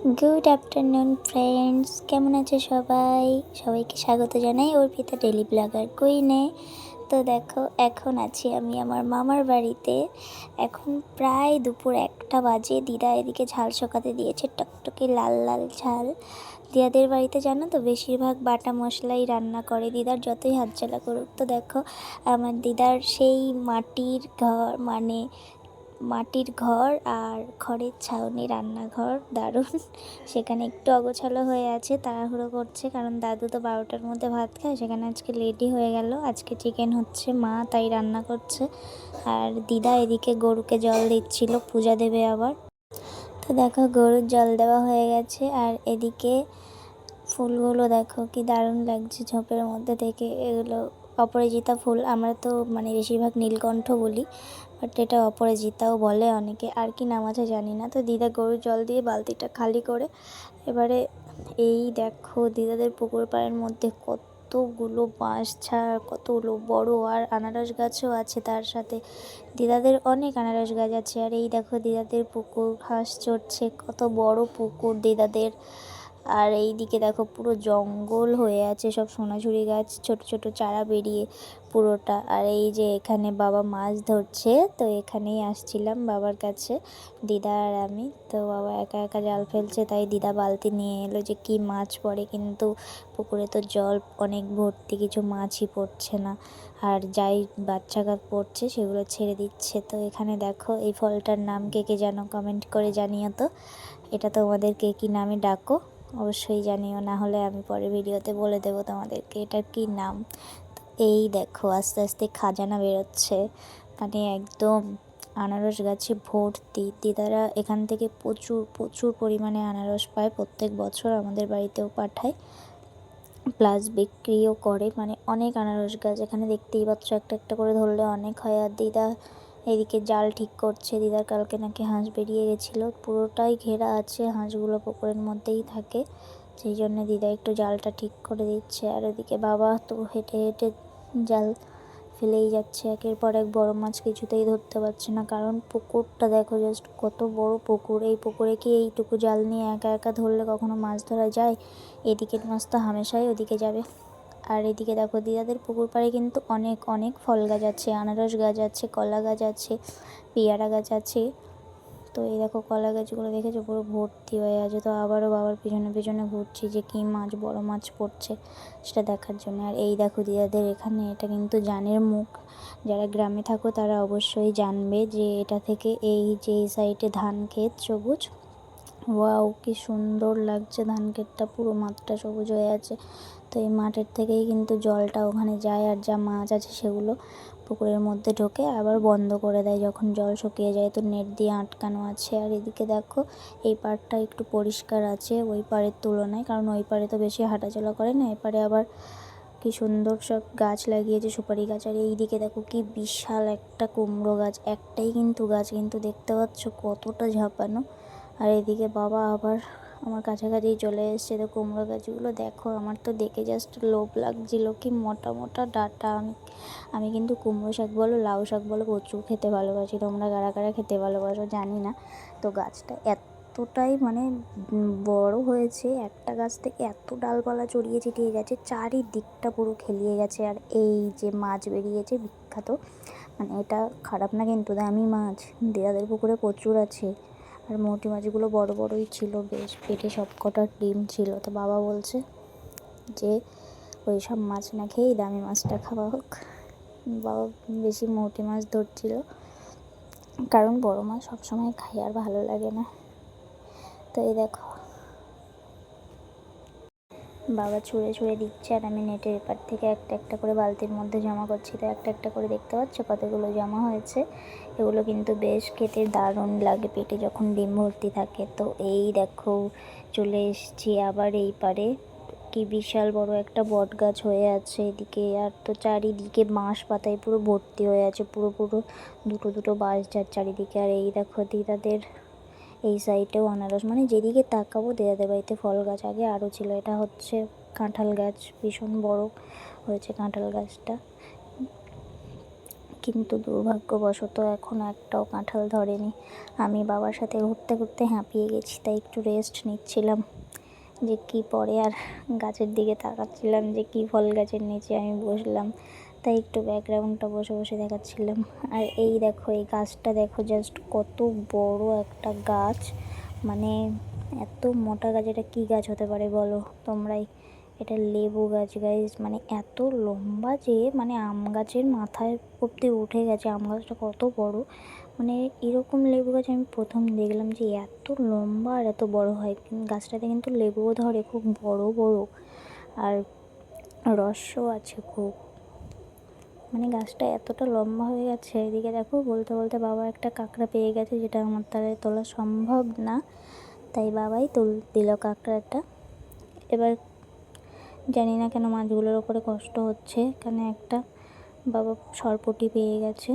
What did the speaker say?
Good afternoon friends কেমন আছে সবাই? সবাইকে স্বাগত জানাই ওর অর্পিতা ডেলি ব্লগার কুইনে তো দেখো, এখন আছি আমি আমার মামার বাড়িতে। এখন প্রায় দুপুর একটা বাজে। দিদা এদিকে ঝাল শোকাতে দিয়েছে, টকটকে লাল লাল ঝাল। দিদাদের বাড়িতে জানো তো, বেশিরভাগ বাটা মশলাই রান্না করে। দিদার যতই হাত জ্বালা করুক। তো দেখো, আমার দিদার সেই মাটির ঘর মানে মাটির ঘর আর খড়ের ছাউনি রান্নাঘর, দারুণ। সেখানে একটু অগোছালো হয়ে আছে, তাড়াহুড়ো করছে, কারণ দাদু তো বারোটার মধ্যে ভাত খায়, সেখানে আজকে লেটই হয়ে গেল। আজকে চিকেন হচ্ছে মা, তাই রান্না করছে। আর দিদা এদিকে গরুকে জল দিচ্ছিল, পূজা দেবে আবার। তো দেখো, গরুর জল দেওয়া হয়ে গেছে, আর এদিকে ফুলগুলো দেখো কি দারুণ লাগছে ঝোপের মধ্যে থেকে। এগুলো অপরাজিতা ফুল, আমরা তো মানে বেশিরভাগ নীলকণ্ঠ বলি। বাট এটা অপরাজিতাও বলে অনেকে। আর কি নাম আছে জানি না। তো দিদা গরুর জল দিয়ে বালতিটা খালি করে এবারে এই দেখো দিদাদের পুকুর পাড়ের মধ্যে কতগুলো বাঁশ ছাড়, কতগুলো বড় আর আনারস গাছও আছে তার সাথে। দিদাদের অনেক আনারস গাছ আছে। আর এই দেখো দিদাদের পুকুর ঘাস চড়ছে, কত বড় পুকুর দিদাদের। আর এই দিকে দেখো পুরো জঙ্গল হয়ে আছে সব সোনাঝুরি গাছ, ছোট ছোট চারা বেরিয়ে পুরোটা। আর এই যে এখানে বাবা মাছ ধরছে, তো এখানেই আসছিলাম বাবার কাছে, দিদা আর আমি। তো বাবা একা একা জাল ফেলছে, তাই দিদা বালতি নিয়ে এলো যে কি মাছ পড়ে, কিন্তু পুকুরে তো জল, অনেক ভর্তি কিছু মাছই পড়ছে না। আর যাই বাচ্চা গাছ পড়ছে, সেগুলো ছেড়ে দিচ্ছে। তো এখানে দেখো, এই ফলটার নাম কে কে যেন কমেন্ট করে জানিও তো। এটা তোমাদের কে কী নামে ডাকো। অবশ্যই জানিও, না হলে আমি পরে ভিডিওতে বলে দেবো তোমাদেরকে এটার কি নাম। এই দেখো, আস্তে আস্তে খাজানা বেরোচ্ছে। মানে একদম আনারস গাছে ভর্তি। দিদারা এখান থেকে প্রচুর প্রচুর পরিমাণে আনারস পায়। প্রত্যেক বছর আমাদের বাড়িতেও পাঠায়। প্লাস বিক্রিও করে। মানে অনেক আনারস গাছ। এখানে দেখতেই পাচ্ছ, একটা একটা করে ধরলে অনেক হয়। আর দিদা এদিকে জাল ঠিক করছে, দিদার কালকে নাকি হাঁস বেরিয়ে গেছিল। পুরোটাই ঘেরা আছে, হাঁসগুলো পুকুরের মধ্যেই থাকে। সেই জন্য দিদা একটু জালটা ঠিক করে দিচ্ছে। আর এদিকে বাবা তো হেঁটে হেঁটে জাল ফেলেই যাচ্ছে। একের পর এক বড় মাছ কিছুতেই ধরতে পারছে না। কারণ পুকুরটা দেখো জাস্ট কত বড় পুকুর। এই পুকুরে কি এইটুকু জাল নিয়ে একা একা ধরলে কখনো মাছ ধরা যায়? এদিকের মাছ তো হামেশাই ওদিকে যাবে। আর এদিকে দেখো দিদাদের পুকুর পাড়ে কিন্তু অনেক অনেক ফল গাছ আছে। আনারস গাছ আছে, কলা গাছ আছে, পেয়ারা গাছ আছে। তো এই দেখো কলা গাছগুলো দেখেছ? পুরো ভর্তি হয়ে আছে। তো আবারও বাবার পিছনে পিছনে ঘুরছি যে কী মাছ, বড় মাছ পড়ছে সেটা দেখার জন্য। আর এই দেখো দিদাদের এখানে, এটা কিন্তু জানের মুখ। যারা গ্রামে থাকো তারা অবশ্যই জানবে যে এটা থেকে এই যে এই সাইডে ধান ক্ষেত সবুজ। ওয়াও, কি সুন্দর লাগছে ধান ক্ষেতটা। পুরো মাঠটা সবুজ হয়ে আছে। তো এই মাঠের থেকেই কিন্তু জলটা ওখানে যায় আর যা মাছ আছে সেগুলো পুকুরের মধ্যে ঢোকে, আবার বন্ধ করে দেয় যখন জল শুকিয়ে যায়। তো নেট দিয়ে আটকানো আছে। আর এদিকে দেখো, এই পাড়টা একটু পরিষ্কার আছে ওই পাড়ের তুলনায়, কারণ ওই পাড়ে তো বেশি হাঁটাচলা করে না এই পাড়ে আবার কি সুন্দর সব গাছ লাগিয়েছে, সুপারি গাছ। আর এইদিকে দেখো কি বিশাল একটা কুমড়ো গাছ, একটাই কিন্তু গাছ, কিন্তু দেখতে পাচ্ছ কতটা ঝাঁপানো। আর এদিকে বাবা আবার আমার কাছাকাছি চলে এসছে তো কুমড়ো গাছগুলো। দেখো, আমার তো দেখে জাস্ট লোভ লাগছিল কি মোটা মোটা ডাটা। আমি আমি কিন্তু কুমড়ো শাক বলো, লাউ শাক বলো, প্রচুর খেতে ভালোবাসি। তোমরা কারা কারা খেতে ভালোবাসো জানি না। তো গাছটা এতটাই মানে বড় হয়েছে, একটা গাছ থেকে এত ডালপালা চড়িয়ে চিটিয়ে গেছে, চারিদিকটা পুরো খেলিয়ে গেছে। আর এই যে মাছ বেরিয়েছে, বিখ্যাত। মানে এটা খারাপ না কিন্তু দামি মাছ। দেয়াদের পুকুরে প্রচুর আছে। আর মোটি মাছগুলো বড় বড়ই ছিল, বেশ পেটে সব কটা ডিম ছিল। তো বাবা বলছে যে, ওই সব মাছ না খেয়েই দামি মাছটা খাওয়া হোক। বাবা বেশি মোটি মাছ ধরছিল, কারণ বড় মাছ সবসময় খাই আর ভালো লাগে না। তো এই দেখো বাবা ছুঁড়ে ছুঁড়ে দিচ্ছে আর আমি নেটের এপার থেকে একটা একটা করে বালতির মধ্যে জমা করছি। তো একটা একটা করে দেখতে পাচ্ছ কতগুলো জমা হয়েছে? এগুলো কিন্তু বেশ খেতে দারুণ লাগে পেটে যখন ডিম ভর্তি থাকে। তো এই দেখো, চলে এসছি আবার এই পারে। কি বিশাল বড় একটা বট গাছ হয়ে আছে এদিকে। আর তো চারিদিকে বাঁশ পাতায় পুরো ভর্তি হয়ে আছে, পুরো পুরো দুটো দুটো বাঁশ যার চারিদিকে। আর এই দেখো দিদাদের এই সাইডেও আনারস মানে যেদিকে তাকাবো দেদাদের বাড়িতে ফল গাছ, আগে আরও ছিল। এটা হচ্ছে কাঁঠাল গাছ, ভীষণ বড় হয়েছে কাঁঠাল গাছটা। কিন্তু দুর্ভাগ্যবশত এখনও একটাও কাঁঠাল ধরেনি। আমি বাবার সাথে ঘুরতে ঘুরতে হাঁপিয়ে গেছি, তাই একটু রেস্ট নিচ্ছিলাম। যে কি পরে আর গাছের দিকে তাকাচ্ছিলাম যে কি ফল গাছের নিচে আমি বসলাম। তাই একটু ব্যাকগ্রাউন্ডটা বসে বসে দেখাচ্ছিলাম। আর এই দেখো, এই গাছটা দেখো জাস্ট কত বড় একটা গাছ। মানে এত মোটা গাছ, এটা কী গাছ হতে পারে বলো? তোমরাই, এটা লেবু গাছ গাইজ মানে এত লম্বা যে মানে আম গাছের মাথায় অব্দি উঠে গেছে, আম গাছটা কত বড়। মানে এরকম লেবু গাছ আমি প্রথম দেখলাম যে এত লম্বা আর এত বড় হয়। গাছটাতে কিন্তু লেবুও ধরে, খুব বড় বড়। আর রসও আছে খুব। মানে গাছটা এতটা লম্বা হয়ে গেছে, এদিকে দেখো বলতে বলতে বাবা একটা কাঁকড়া পেয়ে গেছে, যেটা আমার তারে তোলা সম্ভব না। তাই বাবাই তুল দিল কাঁকড়াটা। এবার জানি না কেন মাছগুলোর ওপরে কষ্ট হচ্ছে এখানে একটা বাবা সরপটি পেয়ে গেছে।